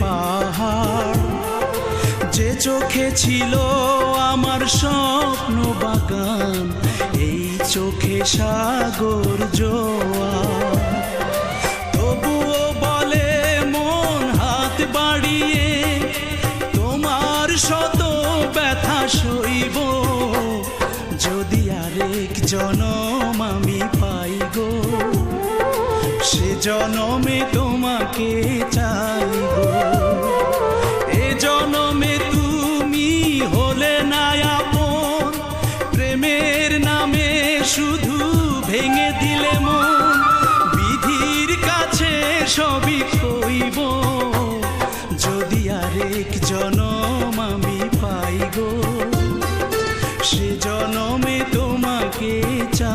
পাহাড়। যে চোখে ছিল আমার স্বপ্ন বাগান, এই চোখে সাগর জোয়ার। তবুও বলে মন হাত বাড়িয়ে, তোমার শত ব্যথা সইব। যদি আরেক জনম আমি পাই সে জনমে তোমাকে চাই। জনমে তোমাকে চা